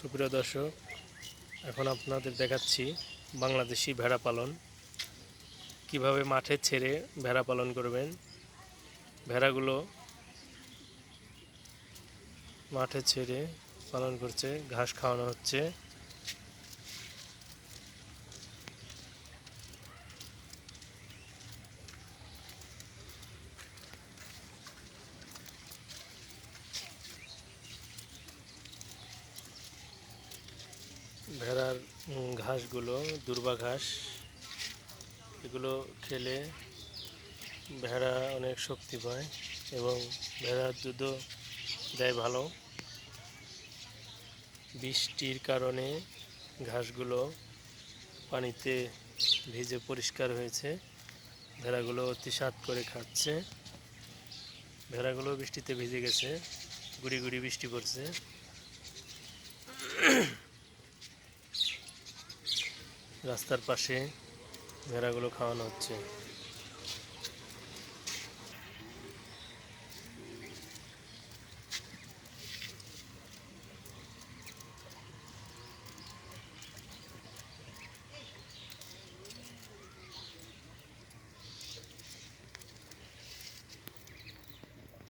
সুপ্রিয় দর্শক, এখন আপনাদের দেখাচ্ছি বাংলাদেশি ভেড়া পালন। কীভাবে মাঠে ছেড়ে ভেড়া পালন করবেন? ভেড়াগুলো মাঠে ছেড়ে পালন করছে, ঘাস খাওয়ানো হচ্ছে। ভেড়ার ঘাসগুলো, দুর্বা ঘাস, এগুলো খেলে ভেড়া অনেক শক্তি পায় এবং ভেড়ার দুধও দেয় ভালো। বৃষ্টির কারণে ঘাসগুলো পানিতে ভিজে পরিষ্কার হয়েছে। ভেড়াগুলো অতি স্বাদ করে খাচ্ছে। ভেড়াগুলো বৃষ্টিতে ভিজে গেছে, গুড়ি গুড়ি বৃষ্টি পড়ছে। রাস্তার পাশে ভেড়াগুলো খাওয়ানো হচ্ছে।